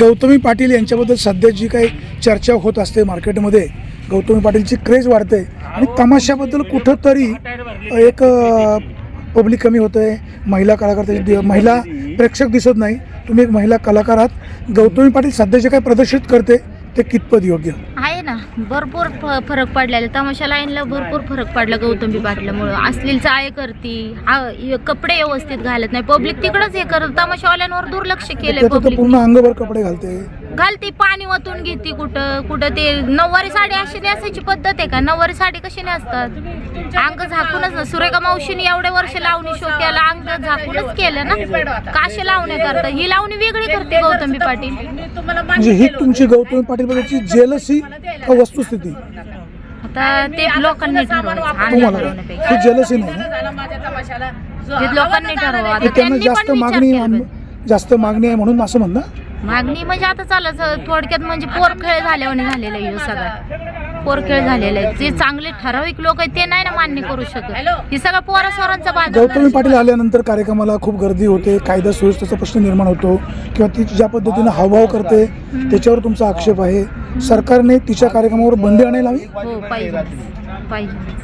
गौतमी पाटील यांच्याबद्दल सध्या जी काही चर्चा होत असते मार्केटमध्ये गौतमी पाटीलची क्रेज वाढते आणि तमाशाबद्दल कुठंतरी एक पब्लिक कमी होतं आहे महिला कलाकार त्याची महिला प्रेक्षक दिसत नाही. तुम्ही एक महिला कलाकार आहात. गौतमी पाटील सध्या जे काही प्रदर्शित करते ते कितपत योग्य? ना भरपूर फ- फरक पडलेला तमाशा लाईनला भरपूर फरक पडला गौतमी पाटलामुळं. असलेली चाळे करती हा य- कपडे व्यवस्थित घालत नाही. पब्लिक तिकडच हे करत तमाशावाल्यांवर दुर्लक्ष केलंय त्याचं तर पब्लिक पूर्ण अंगभर कपडे घालते. घालते पाणी वतून घेते कुठं कुठं ते नऊवारी साडी अशी नेसायची पद्धत आहे का? नऊवारी साडी कशी नेसतात? अंग झाकूनच ना सुरेखा मावशीने एवढे वर्ष लावणी शो केला अंग झाकूनच केलं ना? काशे लावणे करतात ही लावणी वेगळी करते गौतमी पाटील. म्हणजे ही तुमची गौतमी पाटील बद्दलची जेलसी का वस्तुस्थिती? आता ते लोकांनी. ही जेलसी नाही लोकांनी ठरवा आता की त्यांना जास्त मागणी. जास्त मागणी आहे म्हणून असं म्हणणं? मागणी म्हणजे आता चालत थोडक्यात म्हणजे पोरखेळ झाल्यावानी झालेला आहे सगळा. पोरखेळ झालेला आहे. जे चांगले ठराविक लोक आहेत ते नाही ना मान्य करू शकत. ही सगळं पोरा स्वरांचा गौतमी बाजार पाटील आल्यानंतर कार्यक्रमाला खूप गर्दी होते कायदा सुव्यवस्थेचा प्रश्न निर्माण होतो किंवा ती ज्या पद्धतीनं हावभाव करते त्याच्यावर तुमचा आक्षेप आहे. सरकारने तिच्या कार्यक्रमावर बंदी आणायला हवी? हो पाहिजे. पाहिजे.